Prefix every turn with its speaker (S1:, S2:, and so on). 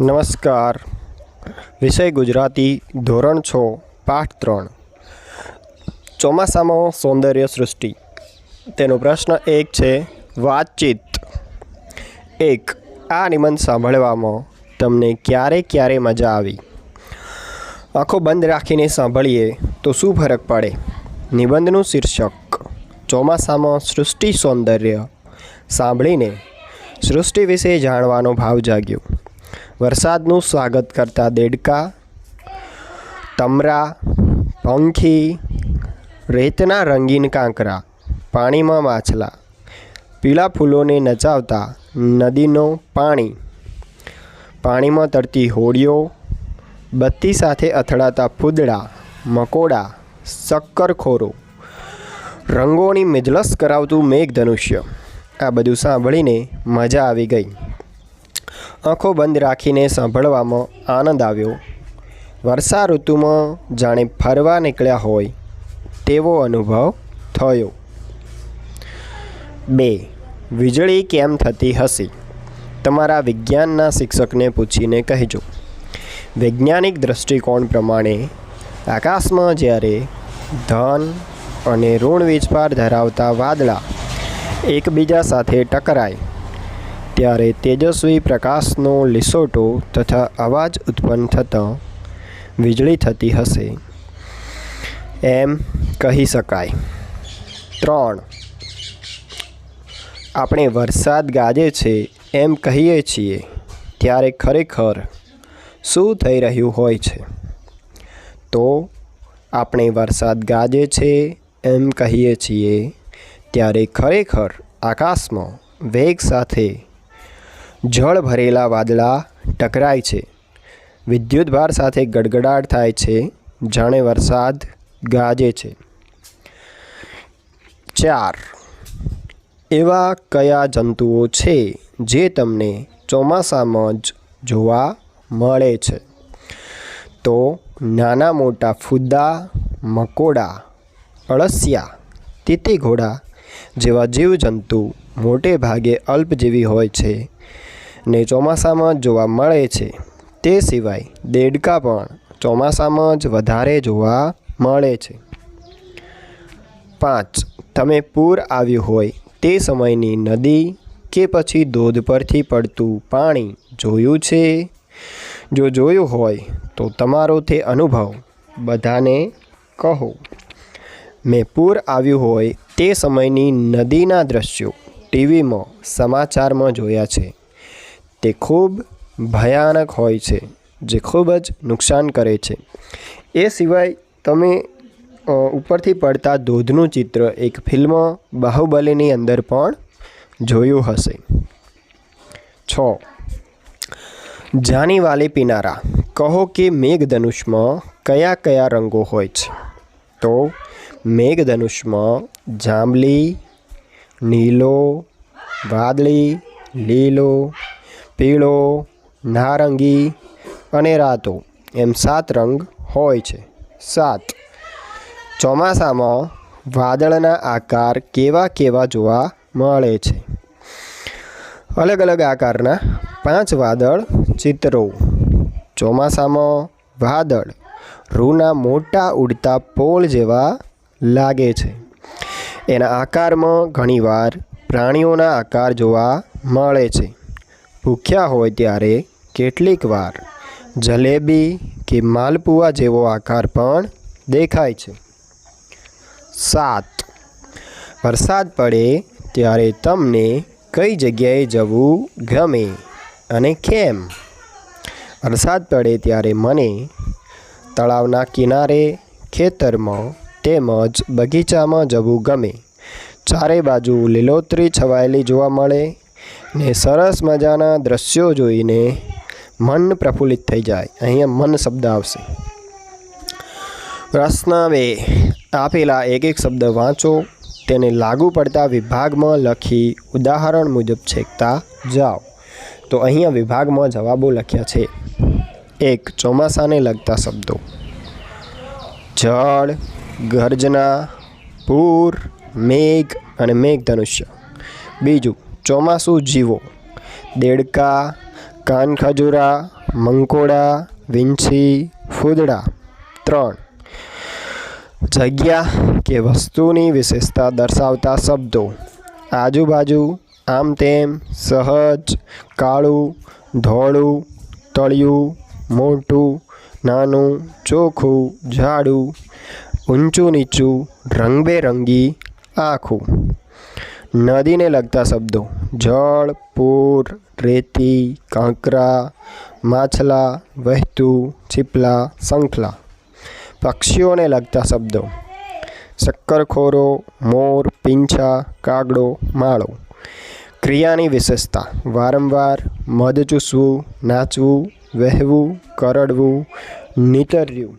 S1: નમસ્કાર. વિષય ગુજરાતી ધોરણ છ, પાઠ ત્રણ. ચોમાસામાં સૌંદર્ય સૃષ્ટિ. તેનો પ્રશ્ન એક છે, વાતચીત. એક, આ નિબંધ સાંભળવામાં તમને ક્યારે ક્યારે મજા આવી? આંખો બંધ રાખીને સાંભળીએ તો શું ફરક પડે? નિબંધનું શીર્ષક, ચોમાસામાં સૃષ્ટિ સૌંદર્ય. સાંભળીને સૃષ્ટિ વિશે જાણવાનો ભાવ જાગ્યો. વરસાદનું સ્વાગત કરતા દેડકા, તમરા, પંખી, રેતના રંગીન કાંકરા, પાણીમાં માછલા પીળા ફૂલોને નચાવતા નદીનો પાણી. પાણીમાં તરતી હોડીઓ, બત્તી સાથે અથડાતા ફૂદડા, મકોડા, શક્કરખોરો, રંગોની મિજલસ કરાવતું મેઘધનુષ્ય. આ બધું સાંભળીને મજા આવી ગઈ. આંખો બંધ રાખીને સાંભળવામાં આનંદ આવ્યો. વર્ષા ઋતુમાં જાણે ફરવા નીકળ્યા હોય તેવો અનુભવ થયો. બે, વીજળી કેમ થતી હશે? તમારા વિજ્ઞાનના શિક્ષકને પૂછીને કહેજો. વૈજ્ઞાનિક દૃષ્ટિકોણ પ્રમાણે આકાશમાં જ્યારે ધન અને ઋણ વીજભાર ધરાવતા વાદળા એકબીજા સાથે ટકરાય ત્યારે તેજસ્વી પ્રકાશનો લીસોટો તથા અવાજ ઉત્પન્ન થતાં વીજળી થતી હશે. એમ કહી શકાય. ત્રણ. આપણે વરસાદ ગાજે છે એમ કહીએ છીએ ત્યારે ખરેખર શું થઈ રહ્યું હોય છે? તો આપણે વરસાદ ગાજે છે એમ કહીએ છીએ ત્યારે ખરેખર આકાશમાં વેગ સાથે જળ ભરેલા વાદળા ટકરાય છે. વિદ્યુતભાર સાથે ગડગડાટ થાય છે, જાણે વરસાદ ગાજે છે. ચાર. એવા કયા જંતુઓ છે જે તમને ચોમાસામાં જ જોવા મળે છે? તો નાના મોટા ફૂદા, મકોડા, અળસિયા તીતી ઘોડા જેવા જીવજંતુ મોટે ભાગે અલ્પજીવી હોય છે. ને ચોમાસામાં જ જોવા મળે છે. તે સિવાય દેડકા પણ ચોમાસામાં જ વધારે જોવા મળે છે. પાંચ. તમે પૂર આવ્યું હોય તે સમયની નદી કે પછી ધોધ પરથી પડતું પાણી જોયું છે? જો જોયું હોય તો તમારો તે અનુભવ બધાને કહો. મેં પૂર આવ્યું હોય તે સમયની નદીના દ્રશ્યો ટીવીમાં સમાચારમાં જોયા છે. તે ખૂબ ભયાનક હોય છે, જે ખૂબ જ નુકસાન કરે છે. એ સિવાય તમે ઉપરથી પડતા ધોધનું ચિત્ર એક ફિલ્મ બાહુબલીની અંદર પણ જોયું હશે. છ. જાનીવાલી પિનારા. કહો કે મેઘધનુષમાં કયા કયા રંગો હોય છે? તો મેઘધનુષમાં જાંબલી, નીલો, વાદળી, લીલો પીળો, નારંગી અને રાતો. એમ સાત રંગ હોય છે. સાત. ચોમાસામાં વાદળના આકાર કેવા કેવા જોવા મળે છે? અલગ અલગ આકારના પાંચ વાદળ ચિત્રો. ચોમાસામાં વાદળ રૂના મોટા ઉડતા પોલ જેવા લાગે છે. એના આકારમાં ઘણીવાર પ્રાણીઓના આકાર જોવા મળે છે. ભૂખ્યા હોય ત્યારે કેટલીક વાર જલેબી કે માલપુઆ જેવો આકાર પણ દેખાય છે. સાત. વરસાદ પડે ત્યારે તમને કઈ જગ્યાએ જવું ગમે અને કેમ? વરસાદ પડે ત્યારે મને તળાવના કિનારે, ખેતરમાં તેમજ બગીચામાં જવું ગમે. ચારે બાજુ લીલોતરી છવાયેલી જોવા મળે ને સરસ મજાના દ્રશ્યો જોઈને મન પ્રફુલ્લિત થઈ જાય. અહીંયા મન શબ્દ આવશે. પ્રશ્ન બે આપેલા એક એક શબ્દ વાંચો. તેને લાગુ પડતા વિભાગમાં લખી ઉદાહરણ મુજબ છેકતા જાઓ. તો અહીંયા વિભાગમાં જવાબો લખ્યા છે. એક, ચોમાસાને લગતા શબ્દો. જળ, ગર્જના, પૂર, મેઘ અને મેઘધનુષ્ય. બીજું ચોમાસું જીવો. દેડકા, કાનખજૂરા, મંકોડા, વિંછી, ફૂદડા. ત્રણ. જગ્યા કે વસ્તુની વિશેષતા દર્શાવતા શબ્દો. આજુબાજુ આમ તેમ સહજ, કાળું, ધોળું, તળિયું, મોટું, નાનું, ચોખ્ખું, જાડું, ઊંચું, નીચું, રંગબેરંગી, આખું. નદીને લગતા શબ્દો. જળ, પૂર, રેતી, કાંકરા, માછલા, વહેતું છીપલા શંખલા પક્ષીઓને લગતા શબ્દો. શક્કરખોરો, મોર, પીંછા, કાગડો, માળો. ક્રિયાની વિશેષતા. વારંવાર મધ ચૂસવું, નાચવું, વહેવું, કરડવું, નીતર્યું.